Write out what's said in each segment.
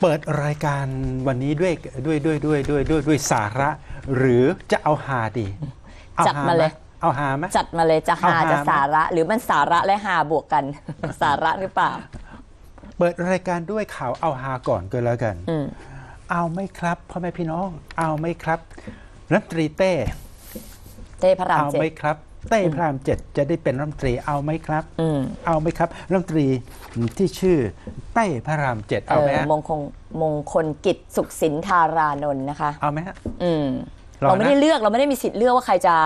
เปิดรายการวันนี้ด้วยด้วยด้วยด้วยด้วยด้วยด้วยสาระ หรือจะเอาฮาดีอจัดฮมาเลย ไหเอาฮาไหม จัดมาเลยจะเอาหาหาจะไหมสาระ หรือมันสาระและหาบวกกัน สาระหรือเปล่า เปิดรายการด้วยข่าวเอาฮาก่อนก็แล้วกัน อืม เอาไหม่ครับพ่อแม่พี่น้อง เอาไหม่ครับรัฐมนตรีเต้ เต้พระรามเอาเจ็ไหดมครับ เต้พระรามเจ็ดจะได้เป็นรัฐมนตรีเอาไหมครับอืมเอาไหมครับรัฐมนตรีที่ชื่อเต้พระรามเจ็ดเอเอาไหมอฮะมงคลมงคลกิจสุขสินธารานนท์นะคะ เอาไหมฮะอืมรอนะเราไม่ได้เลือกเราไม่ได้มีสิทธิ์เลือกว่าใครจะ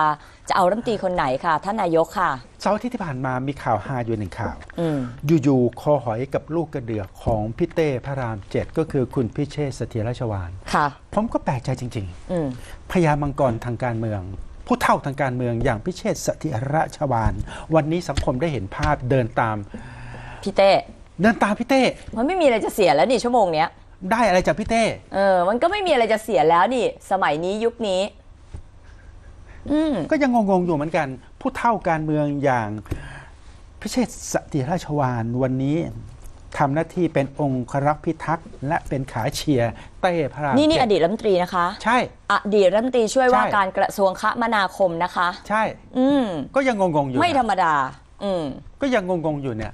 จะเอารัฐมนตรีคนไหนค่ะท่านนายกค่ะเสาร์อาที่ที่ผ่านมามีข่าวฮาอยู่หนึ่งข่าวอืมอยู่ๆคอหอยกับลูกกระเดือกของพี่เต้พระรามเจ็ดก็คือคุณพิเชษฐ์เสถียรราชวานค่ะ ผมก็แปลกใจจริงอืมๆพญามังกรทางการเมือง ผู้เท่าทางการเมืองอย่างพิเชษฐ์เสถียรราชวานวันนี้สังคมได้เห็นภาพเดินตามพี่เต้เดินตามพี่เต้ มันไม่มีอะไรจะเสียแล้วนี่ชั่วโมงเนี้ยได้อะไรจากพี่เต้เออ มันก็ไม่มีอะไรจะเสียแล้วนี่ สมัยนี้ยุคนี้ อืมก็ยังงงๆอยู่เหมือนกัน ผู้เท่าการเมืองอย่างพิเชษฐ์เสถียรราชวานวันนี้ ทำหน้าที่เป็นองครักษ์พิทักษ์ และเป็นขาเชียร์เต้พระรามนี่นี่เจ็อดีตรัฐมนตรีนะคะ ใช่ อดีตรัฐมนตรีช่วยว่าใช่ การกระทรวงคมนาคมนะคะ ใช่ อืม ก็ยังงงๆอยู่ไม่นะธรรมดา อืม ก็ยังงงๆอยู่เนี่ย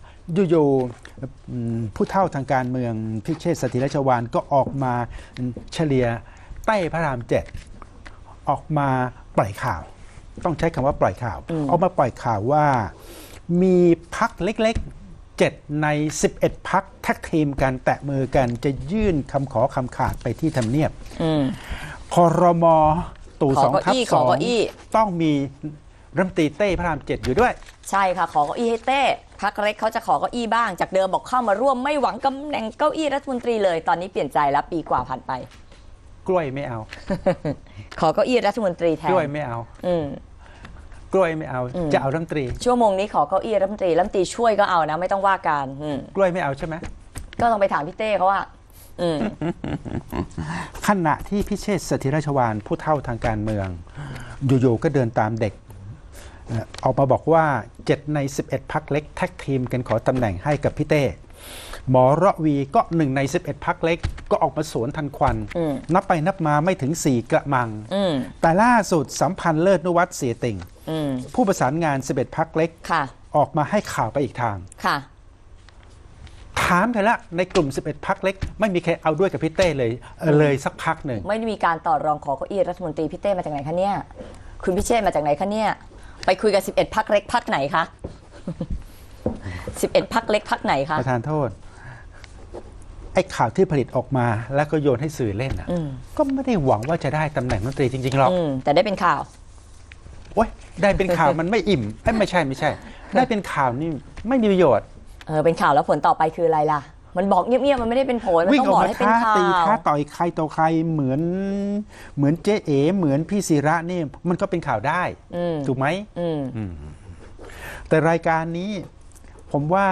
อยู่ๆอืมผู้เท่าทางการเมืองพิเชษฐ์สถิรชวานก็ออกมาเฉลี่ยใต้พระรามเจ็ดออกมาปล่อยข่าว ต้องใช้คำว่าปล่อยข่าว อืม ออกมาปล่อยข่าวว่ามีพักเล็กๆ 7 ใน 11 พักแท็กทีมกันแตะมือกันจะยื่นคำขอคำขาดไปที่ทำเนียบอืมคอรมอตู่ขอสองเก้าทับอี้สขอองเก้าอี้ต้องมีรัฐมนตรีเต้พระรามเจ็ดอยู่ด้วย ใช่ค่ะ ขอเก้าอี้ให้เต้พักเล็กเขาจะขอเก้าอี้บ้าง จากเดิมบอกเข้ามาร่วมไม่หวังตำแหน่งเก้าอี้รัฐมนตรีเลย ตอนนี้เปลี่ยนใจแล้วปีกว่าผ่านไป กล้วยไม่เอา ขอเก้าอี้รัฐมนตรีแทกล้วยนไม่เอา อืม กล้วยไม่เอาอืมจะเอารัฐมนตรี ชั่วโมงนี้ขอเก้าอี้รัฐมนตรีรัฐมนตรีช่วยก็เอานะ ไม่ต้องว่าการอืมกล้วยไม่เอาใช่ไหมก็ต้องไปถามพี่เต้เขาว่า อืม ขณะที่พิเชษฐ์สถิรชวานผู้เท่าทางการเมือง อยู่ๆก็เดินตามเด็กเอ่อออกมาบอกว่า 7 ใน 11พักเล็กแท็กทีมกันขอตำแหน่งให้กับพี่เต้ หมอระวีก็หนึ่งใน 11 พักเล็ก ก็ออกมาสวนทันควันอืมนับไปนับมาไม่ถึง 4 กระมังอืมแต่ล่าสุดสัมพันธ์เลิศนุวัตเสียติ่งอืมผู้ประสานงาน 11 พักเล็กค่ะออกมาให้ข่าวไปอีกทางค่ะถามเถอะละในกลุ่ม 11 พักเล็ก ไม่มีใครเอาด้วยกับพี่เต้เลยเออเลยสักพักหนึ่ง ไม่ได้มีการต่อรองขอเก้าอี้รัฐมนตรีพี่เต้มาจากไหนคะเนี่ย คุณพิเชษมาจากไหนคะเนี่ย ไปคุยกับ 11 พักเล็กพักไหนคะ 11พักเล็กพักไหนคะประธานโทษ ไอ้ข่าวที่ผลิตออกมาแล้วก็โยนให้สื่อเล่นอะอืมก็ไม่ได้หวังว่าจะได้ตำแหน่งรัฐมนตรีจริงๆหรอกอืมแต่ได้เป็นข่าวโอ้ยได้เป็นข่าวมันไม่อิ่มเอ้ยไม่ใช่ไม่ใช่ ได้เป็นข่าวนี่ไม่มีประโยชน์เออเป็นข่าวแล้วผลต่อไปคืออะไรล่ะ มันบอกเงียบๆมันไม่ได้เป็นผลมันวิ่งต้องออกบอกมาให้เป็นท้าข่าตีวท้าต่อยใครต่อใครเหมือน เหมือนเจ๊เอ๋เหมือนพี่ศิระนี่มันก็เป็นข่าวได้อืมถูกไหมอืมแต่รายการนี้ ผมว่า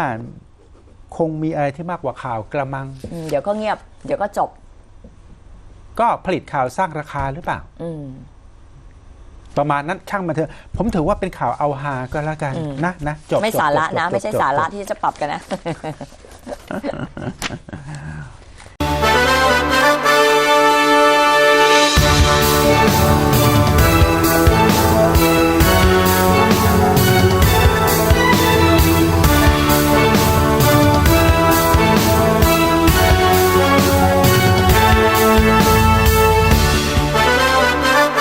คงมีอะไรที่มากกว่าข่าวกระมัง อืมเดี๋ยวก็เงียบ เดี๋ยวก็จบ ก็ผลิตข่าวสร้างราคาหรือเปล่า อืม ประมาณนั้นช่างมาเถอะ ผมถือว่าเป็นข่าวเอาฮาก็แล้วกันอืม นะนะจบไม่จบสาระจบนะ จบไม่ใช่จบสาระจบที่จะปรับกันนะ